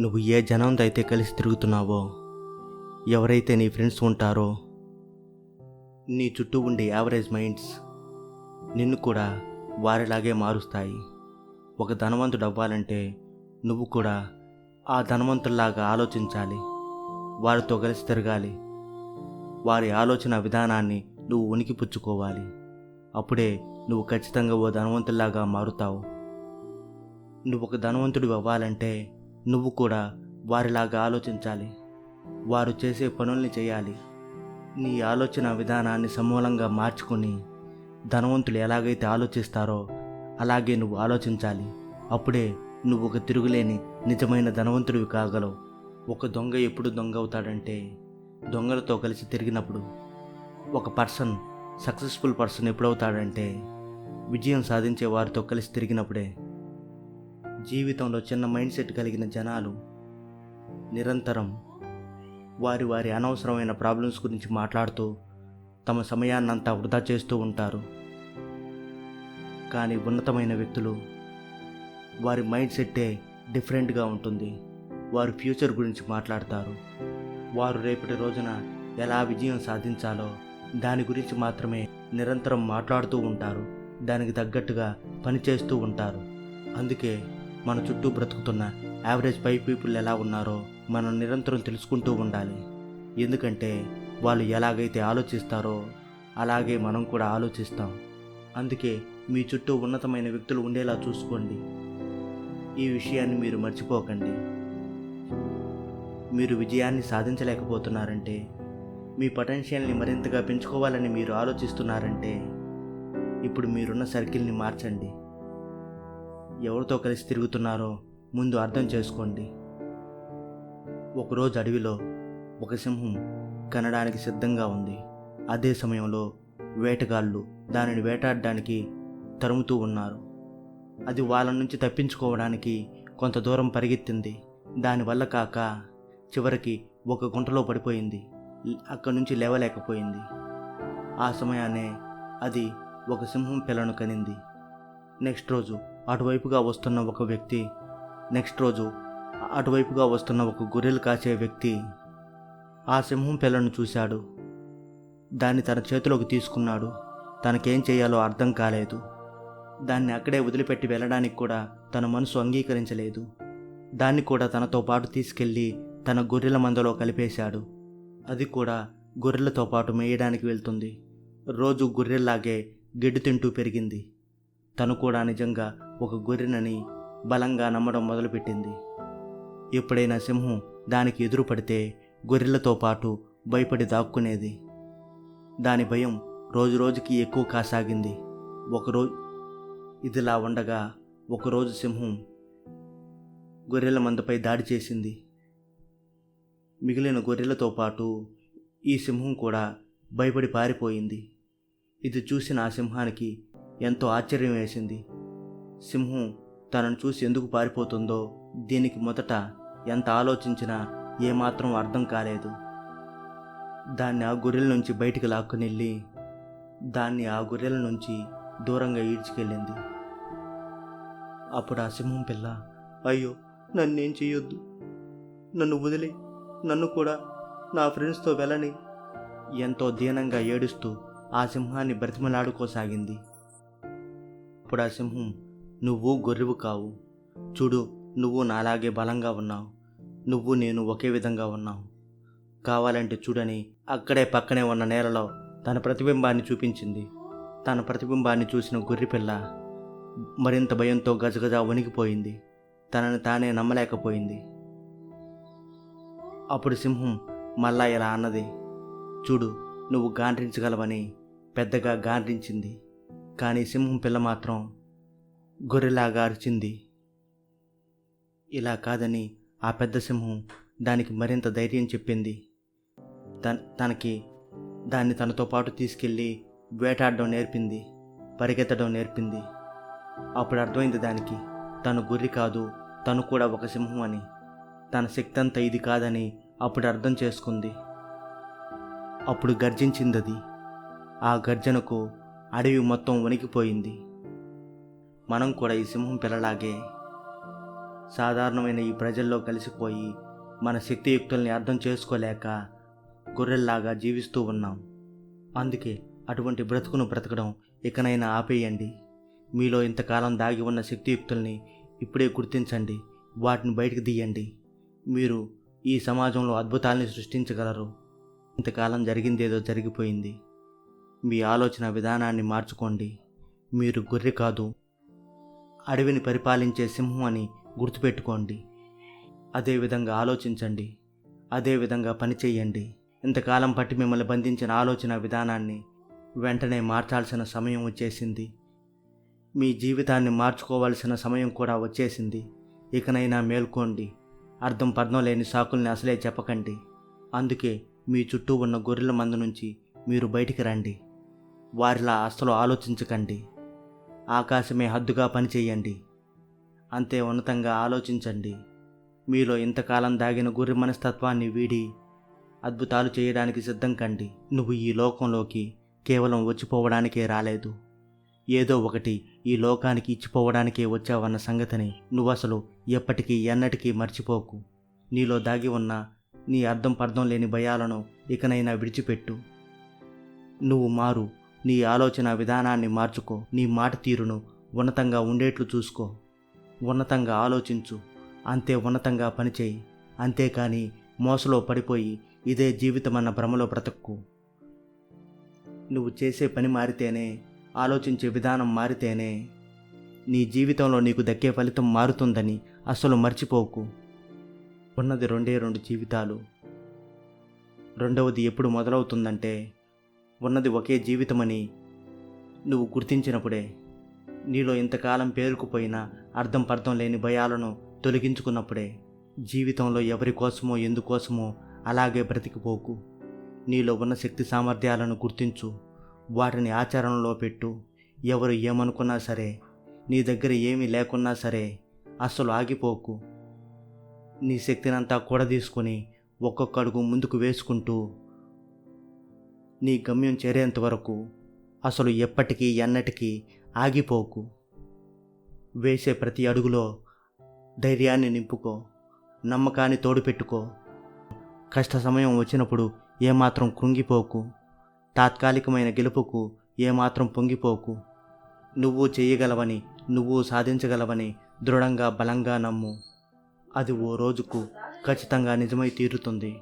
నువ్వు ఏ జనంతో అయితే కలిసి తిరుగుతున్నావో ఎవరైతే నీ ఫ్రెండ్స్ ఉంటారో నీ చుట్టూ ఉండే యావరేజ్ మైండ్స్ నిన్ను కూడా వారిలాగే మారుస్తాయి. ఒక ధనవంతుడు అవ్వాలంటే నువ్వు కూడా ఆ ధనవంతుల్లాగా ఆలోచించాలి. వారితో కలిసి తిరగాలి. వారి ఆలోచన విధానాన్ని నువ్వు ఉనికి పుచ్చుకోవాలి. అప్పుడే నువ్వు ఖచ్చితంగా ఓ ధనవంతుల్లాగా మారుతావు. నువ్వు ఒక ధనవంతుడు అవ్వాలంటే నువ్వు కూడా వారిలాగా ఆలోచించాలి. వారు చేసే పనుల్ని చేయాలి. నీ ఆలోచన విధానాన్ని సమూలంగా మార్చుకుని ధనవంతులు ఎలాగైతే ఆలోచిస్తారో అలాగే నువ్వు ఆలోచించాలి. అప్పుడే నువ్వు ఒక తిరుగులేని నిజమైన ధనవంతుడివి కాగలవు. ఒక దొంగ ఎప్పుడు దొంగ అవుతాడంటే దొంగలతో కలిసి తిరిగినప్పుడు ఒక పర్సన్ సక్సెస్ఫుల్ పర్సన్ ఎప్పుడవుతాడంటే విజయం సాధించే వారితో కలిసి తిరిగినప్పుడే జీవితంలో చిన్న మైండ్ సెట్ కలిగిన జనాలు నిరంతరం వారి వారి అనవసరమైన ప్రాబ్లమ్స్ గురించి మాట్లాడుతూ తమ సమయాన్నంతా వృధా చేస్తూ ఉంటారు. కానీ ఉన్నతమైన వ్యక్తులు వారి మైండ్ సెట్టే డిఫరెంట్గా ఉంటుంది. వారు ఫ్యూచర్ గురించి మాట్లాడతారు. వారు రేపటి రోజున ఎలా విజయం సాధించాలో దాని గురించి మాత్రమే నిరంతరం మాట్లాడుతూ ఉంటారు. దానికి తగ్గట్టుగా పనిచేస్తూ ఉంటారు. అందుకే మన చుట్టూ బ్రతుకుతున్న యావరేజ్ పై పీపుల్ ఎలా ఉన్నారో మనం నిరంతరం తెలుసుకుంటూ ఉండాలి. ఎందుకంటే వాళ్ళు ఎలాగైతే ఆలోచిస్తారో అలాగే మనం కూడా ఆలోచిస్తాం. అందుకే మీ చుట్టూ ఉన్నతమైన వ్యక్తులు ఉండేలా చూసుకోండి. ఈ విషయాన్ని మీరు మర్చిపోకండి. మీరు విజయాన్ని సాధించలేకపోతున్నారంటే మీ పొటెన్షియల్ని మరింతగా పెంచుకోవాలని మీరు ఆలోచిస్తున్నారంటే ఇప్పుడు మీరున్న సర్కిల్ని మార్చండి. ఎవరితో కలిసి తిరుగుతున్నారో ముందు అర్థం చేసుకోండి. ఒకరోజు అడవిలో ఒక సింహం కనడానికి సిద్ధంగా ఉంది. అదే సమయంలో వేటగాళ్ళు దానిని వేటాడడానికి తరుముతూ ఉన్నారు. అది వాళ్ళ నుంచి తప్పించుకోవడానికి కొంత దూరం పరిగెత్తింది. దానివల్ల కాక చివరికి ఒక గుంటలో పడిపోయింది. అక్కడి నుంచి లేవలేకపోయింది. ఆ సమయానే అది ఒక సింహం పిల్లను కనింది. నెక్స్ట్ రోజు అటువైపుగా వస్తున్న ఒక వ్యక్తి నెక్స్ట్ రోజు అటువైపుగా వస్తున్న ఒక గొర్రెలు కాసే వ్యక్తి ఆ సింహం పిల్లను చూశాడు. దాన్ని తన చేతిలోకి తీసుకున్నాడు. తనకేం చేయాలో అర్థం కాలేదు. దాన్ని అక్కడే వదిలిపెట్టి వెళ్ళడానికి కూడా తన మనసు అంగీకరించలేదు. దాన్ని కూడా తనతో పాటు తీసుకెళ్ళి తన గొర్రెల మందలో కలిపేశాడు. అది కూడా గొర్రెలతో పాటు మేయడానికి వెళ్తుంది. రోజు గొర్రెల్లాగే గడ్డి తింటూ పెరిగింది. తను కూడా నిజంగా ఒక గొర్రెనని బలంగా నమ్మడం మొదలుపెట్టింది. ఎప్పుడైనా సింహం దానికి ఎదురు పడితే గొర్రెలతో పాటు భయపడి దాక్కునేది. దాని భయం రోజు రోజుకి ఎక్కువ కాసాగింది. ఒకరోజు ఇదిలా ఉండగా ఒకరోజు సింహం గొర్రెల మందపై దాడి చేసింది. మిగిలిన గొర్రెలతో పాటు ఈ సింహం కూడా భయపడి పారిపోయింది. ఇది చూసిన ఆ సింహానికి ఎంతో ఆశ్చర్యం వేసింది. సింహం తనను చూసి ఎందుకు పారిపోతుందో దీనికి మొదట ఎంత ఆలోచించినా ఏమాత్రం అర్థం కాలేదు. దాన్ని ఆ గొర్రెల నుంచి బయటికి లాక్కుని వెళ్ళి దాన్ని ఆ గొర్రెల నుంచి దూరంగా ఈడ్చుకెళ్ళింది. అప్పుడు ఆ సింహం పిల్ల అయ్యో నన్నేం చేయొద్దు నన్ను వదిలి. నన్ను కూడా నా ఫ్రెండ్స్తో వెళ్ళని. ఎంతో దీనంగా ఏడుస్తూ ఆ సింహాన్ని బ్రతిమలాడుకోసాగింది. అప్పుడు ఆ సింహం నువ్వు గొర్రెవు కావు. చూడు నువ్వు నాలాగే బలంగా ఉన్నావు. నువ్వు నేను ఒకే విధంగా ఉన్నావు కావాలంటే చూడని అక్కడే పక్కనే ఉన్న నేలలో తన ప్రతిబింబాన్ని చూపించింది. తన ప్రతిబింబాన్ని చూసిన గొర్రెపిల్ల మరింత భయంతో గజగజ వణికిపోయింది. తనని తానే నమ్మలేకపోయింది. అప్పుడు సింహం మళ్ళా ఇలా అన్నది. చూడు నువ్వు గాండ్రించగలవని పెద్దగా గాండ్రించింది. కానీ సింహం పిల్ల మాత్రం గొర్రెలాగా అరిచింది. ఇలా కాదని ఆ పెద్ద సింహం దానికి మరింత ధైర్యం చెప్పింది. తన తనకి దాన్ని తనతో పాటు తీసుకెళ్ళి వేటాడడం నేర్పింది పరిగెత్తడం నేర్పింది. అప్పుడు అర్థమైంది దానికి తను గుర్రి కాదు తను కూడా ఒక సింహం అని. తన శక్తి అంతా ఇది కాదని అప్పుడు అర్థం చేసుకుంది. అప్పుడు గర్జించింది అది ఆ గర్జనకు అడవి మొత్తం వణికిపోయింది. మనం కూడా ఈ సింహం పిల్లలాగే సాధారణమైన ఈ ప్రజల్లో కలిసిపోయి మన శక్తియుక్తుల్ని అర్థం చేసుకోలేక గొర్రెల్లాగా జీవిస్తూ ఉన్నాం. అందుకే అటువంటి బ్రతుకును బ్రతకడం ఇకనైనా ఆపేయండి. మీలో ఇంతకాలం దాగి ఉన్న శక్తియుక్తుల్ని ఇప్పుడే గుర్తించండి. వాటిని బయటకు తీయండి. మీరు ఈ సమాజంలో అద్భుతాల్ని సృష్టించగలరు. ఇంతకాలం జరిగిందేదో జరిగిపోయింది. మీ ఆలోచన విధానాన్ని మార్చుకోండి. మీరు గొర్రె కాదు అడవిని పరిపాలించే సింహం అని గుర్తుపెట్టుకోండి. అదేవిధంగా ఆలోచించండి. అదేవిధంగా పనిచేయండి ఇంతకాలం పట్టి మిమ్మల్ని బంధించిన ఆలోచన విధానాన్ని వెంటనే మార్చాల్సిన సమయం వచ్చేసింది. మీ జీవితాన్ని మార్చుకోవాల్సిన సమయం కూడా వచ్చేసింది. ఇకనైనా మేల్కోండి. అర్థం పర్థం లేని సాకుల్ని అసలే చెప్పకండి. అందుకే మీ చుట్టూ ఉన్న గొర్రెల మందు నుంచి మీరు బయటికి రండి. వారిలా అస్సలు ఆలోచించకండి. ఆకాశమే హద్దుగా పనిచేయండి. అంతే ఉన్నతంగా ఆలోచించండి. మీలో ఇంతకాలం దాగిన గుర్రి మనస్తత్వాన్ని వీడి అద్భుతాలు చేయడానికి సిద్ధం కండి. నువ్వు ఈ లోకంలోకి కేవలం వచ్చిపోవడానికే రాలేదు. ఏదో ఒకటి ఈ లోకానికి ఇచ్చిపోవడానికే వచ్చావన్న సంగతిని నువ్వు అసలు ఎప్పటికీ ఎన్నటికీ మర్చిపోకు. నీలో దాగి ఉన్న నీ అర్థం పర్థం లేని భయాలను ఇకనైనా విడిచిపెట్టు. నువ్వు మారు. నీ ఆలోచన విధానాన్ని మార్చుకో నీ మాట తీరును ఉన్నతంగా ఉండేట్లు చూసుకో. ఉన్నతంగా ఆలోచించు అంతే ఉన్నతంగా పనిచేయి. అంతేకాని మోసలో పడిపోయి ఇదే జీవితమన్న భ్రమలో బ్రతక్కు నువ్వు చేసే పని మారితేనే ఆలోచించే విధానం మారితేనే నీ జీవితంలో నీకు దక్కే ఫలితం మారుతుందని అస్సలు మర్చిపోకు. ఉన్నది రెండే రెండు జీవితాలు. రెండవది ఎప్పుడు మొదలవుతుందంటే ఉన్నది ఒకే జీవితమని నువ్వు గుర్తించినప్పుడే నీలో ఇంతకాలం పేరుకుపోయిన అర్థం పర్థం లేని భయాలను తొలగించుకున్నప్పుడే జీవితంలో ఎవరి కోసమో ఎందుకోసమో అలాగే బ్రతికిపోకు. నీలో ఉన్న శక్తి సామర్థ్యాలను గుర్తించు. వాటిని ఆచరణలో పెట్టు. ఎవరు ఏమనుకున్నా సరే నీ దగ్గర ఏమీ లేకున్నా సరే అస్సలు ఆగిపోకు. నీ శక్తినంతా కూడదీసుకొని ఒక్కొక్క అడుగు ముందుకు వేసుకుంటూ నీ గమ్యం చేరేంత వరకు అసలు ఎప్పటికీ ఎన్నటికీ ఆగిపోకు. వేసే ప్రతి అడుగులో ధైర్యాన్ని నింపుకో నమ్మకాన్ని తోడుపెట్టుకో. కష్ట సమయం వచ్చినప్పుడు ఏమాత్రం కృంగిపోకు తాత్కాలికమైన గెలుపుకు ఏమాత్రం పొంగిపోకు. నువ్వు చేయగలవని నువ్వు సాధించగలవని దృఢంగా బలంగా నమ్ము. అది ఓ రోజుకు ఖచ్చితంగా నిజమై తీరుతుంది.